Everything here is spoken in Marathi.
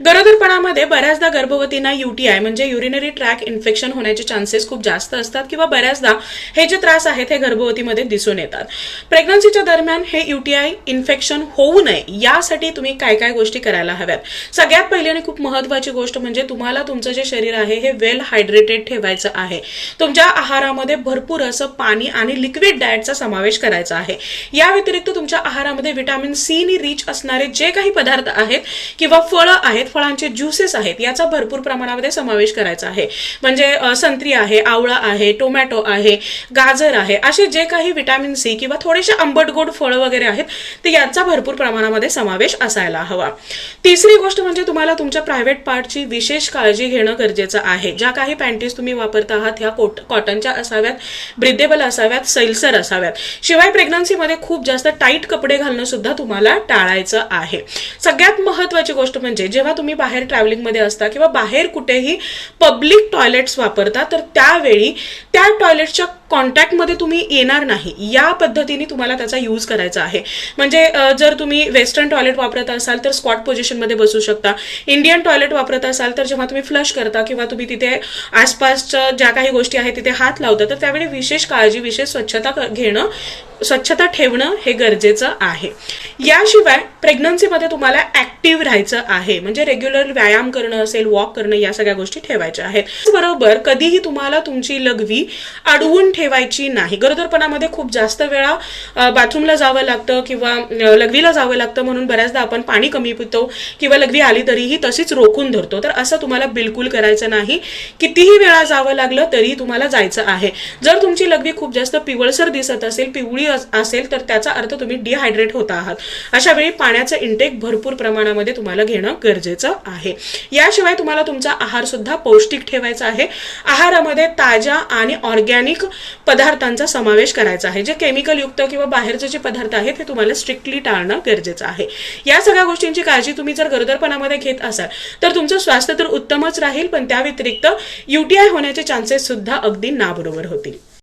गरोदरपणामध्ये बऱ्याचदा गर्भवतींना युटीआय म्हणजे युरिनरी ट्रॅक इन्फेक्शन होण्याचे चान्सेस खूप जास्त असतात किंवा बऱ्याचदा हे जे त्रास आहेत हे गर्भवतीमध्ये दिसून येतात. प्रेग्नन्सीच्या दरम्यान हे युटीआय इन्फेक्शन होऊ नये यासाठी तुम्ही काय काय गोष्टी करायला हव्यात? सगळ्यात पहिली आणि खूप महत्वाची गोष्ट म्हणजे तुम्हाला तुमचं जे शरीर आहे हे वेल हायड्रेटेड ठेवायचं आहे. तुमच्या आहारामध्ये भरपूर असं पाणी आणि लिक्विड डाएटचा समावेश करायचा आहे. या व्यतिरिक्त तुमच्या आहारामध्ये व्हिटॅमिन सी नी रिच असणारे जे काही पदार्थ आहेत किंवा फळं आहेत फळांचे ज्युसेस आहेत याचा भरपूर प्रमाणामध्ये समावेश करायचा आहे. म्हणजे संत्री आहे आवळा आहे टोमॅटो आहे गाजर आहे असे जे काही विटॅमिन सी किंवा थोडेसे आंबट गोड फळं वगैरे आहेत ते याचा भरपूर प्रमाणामध्ये समावेश असायला हवा. तिसरी गोष्ट म्हणजे तुम्हाला तुमच्या प्रायव्हेट पार्टची विशेष काळजी घेणं गरजेचं आहे. ज्या काही पॅन्टीज तुम्ही वापरत आहात ह्या कोट कॉटनच्या असाव्यात ब्रिदेबल असाव्यात सैलसर असाव्यात. शिवाय प्रेग्नन्सीमध्ये खूप जास्त टाईट कपडे घालणं सुद्धा तुम्हाला टाळायचं आहे. सगळ्यात महत्वाची गोष्ट म्हणजे जेव्हा तुम्ही बाहेर ट्रॅव्हलिंगमध्ये असता किंवा बाहेर कुठेही पब्लिक टॉयलेट्स वापरता तर त्यावेळी त्या टॉयलेटच्या कॉन्टॅक्टमध्ये तुम्ही येणार नाही. या पद्धतीने तुम्हाला त्याचा यूज करायचा आहे. म्हणजे जर तुम्ही वेस्टर्न टॉयलेट वापरत असाल तर स्क्वॉट पोझिशनमध्ये बसू शकता. इंडियन टॉयलेट वापरत असाल तर जेव्हा तुम्ही फ्लश करता किंवा तुम्ही तिथे आसपासच्या ज्या काही गोष्टी आहेत तिथे हात लावता तर त्यावेळी विशेष काळजी विशेष स्वच्छता घेणं स्वच्छता ठेवणं हे गरजेचं आहे. याशिवाय प्रेग्नन्सीमध्ये तुम्हाला ऍक्टिव्ह राहायचं आहे. म्हणजे रेग्युलर व्यायाम करणं असेल वॉक करणं या सगळ्या गोष्टी ठेवायच्या आहेत. बरोबर कधीही तुम्हाला तुमची लघवी अडवून ठेवायची नाही. गरोदरपणामध्ये खूप जास्त वेळा बाथरूमला जावं लागतं किंवा लघवीला जावं लागतं म्हणून बऱ्याचदा आपण पाणी कमी पितो किंवा लघवी आली तरीही तशीच रोखून धरतो. तर असं तुम्हाला बिलकुल करायचं नाही. कितीही वेळा जावं लागलं तरी तुम्हाला जायचं आहे. जर तुमची लघवी खूप जास्त पिवळसर दिसत असेल पिवळी असेल तर त्याचा अर्थ तुम्ही डिहायड्रेट होत आहात. अशा वेळी पाण्याचं इंटेक भरपूर प्रमाणामध्ये तुम्हाला घेणं गरजेचं आहे. याशिवाय तुम्हाला तुमचा आहार सुद्धा पौष्टिक ठेवायचा आहे. आहारामध्ये ताज्या आणि ऑर्गॅनिक पदार्थांचा समावेश करायचा आहे. जे केमिकल युक्त किंवा बाहेरचे जे पदार्थ आहेत ते तुम्हाला स्ट्रिक्टली टाळणं गरजेचं आहे. या सगळ्या गोष्टींची काळजी तुम्ही जर गरोदरपणामध्ये घेत असाल तर तुमचं स्वास्थ्य तर उत्तमच राहील पण त्या व्यतिरिक्त युटीआय होण्याचे चान्सेस सुद्धा अगदी नाबरोबर होतील.